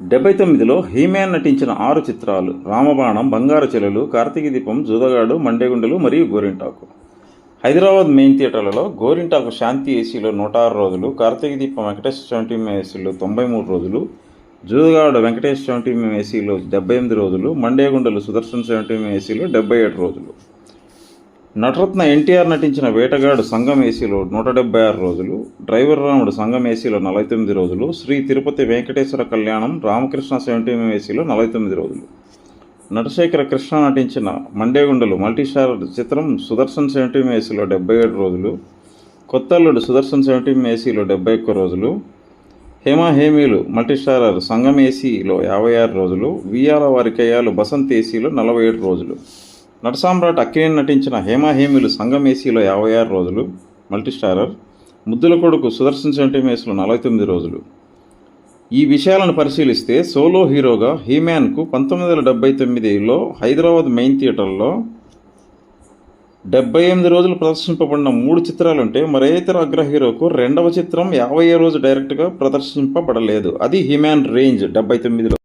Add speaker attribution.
Speaker 1: డెబ్బై తొమ్మిదిలో హీమ్యాన్ నటించిన ఆరు చిత్రాలు రామబాణం బంగారు చెలలు కార్తీక దీపం జూదగాడు మండేగుండలు మరియు గోరింటాకు. హైదరాబాద్ మెయిన్ థియేటర్లలో గోరింటాకు శాంతి ఏసీలో నూట ఆరు రోజులు కార్తీక దీపం వెంకటేష్ సెవెంటీ ఏసీలో తొంభై మూడు రోజులు జూదగాడు వెంకటేష్ సెవెంటీ ఏసీలో డెబ్బై ఎనిమిది రోజులు మండేగుండలు సుదర్శన్ సెవెంటీ ఏసీలో డెబ్బై ఏడు రోజులు. నటరత్న ఎన్టీఆర్ నటించిన వేటగాడు సంగం ఏసీలో నూట డెబ్బై ఆరు రోజులు డ్రైవర్ రాముడు సంగం ఏసీలో నలభై తొమ్మిది రోజులు శ్రీ తిరుపతి వెంకటేశ్వర కళ్యాణం రామకృష్ణ సెవెంటీ ఏసీలో నలభై తొమ్మిది రోజులు. నటశేఖర కృష్ణ నటించిన మండేగుండలు మల్టీస్టార్ చిత్రం సుదర్శన్ సెవెంటీ ఏసీలో డెబ్బై ఏడు రోజులు కొత్తల్లుడు సుదర్శన్ సెవెంటీ ఏసీలో డెబ్బై ఒక్క రోజులు హేమా హేమీలు మల్టీస్టారర్ సంగం ఏసీలో యాభై ఆరు రోజులు వియాల వారికయ్యాలు బసంత్ ఏసీలో నలభై ఏడు రోజులు. నటసామ్రాట్ అక్కినేని నటించిన హేమా హేమీలు సంగం ఏసీలో యాభై ఆరు రోజులు మల్టీస్టారర్ ముద్దుల కొడుకు సుదర్శన్ సెవెంటీ నలభై తొమ్మిది రోజులు. ఈ విషయాలను పరిశీలిస్తే సోలో హీరోగా హీమ్యాన్కు పంతొమ్మిది వందల డెబ్బై తొమ్మిదిలో హైదరాబాద్ మెయిన్ థియేటర్లో డెబ్బై ఎనిమిది రోజులు ప్రదర్శింపబడిన మూడు చిత్రాలుంటే మరే ఇతర అగ్ర హీరోకు రెండవ చిత్రం యాభై రోజు డైరెక్ట్గా ప్రదర్శింపబడలేదు. అది హిమాన్ రేంజ్ డెబ్బై తొమ్మిదిలో.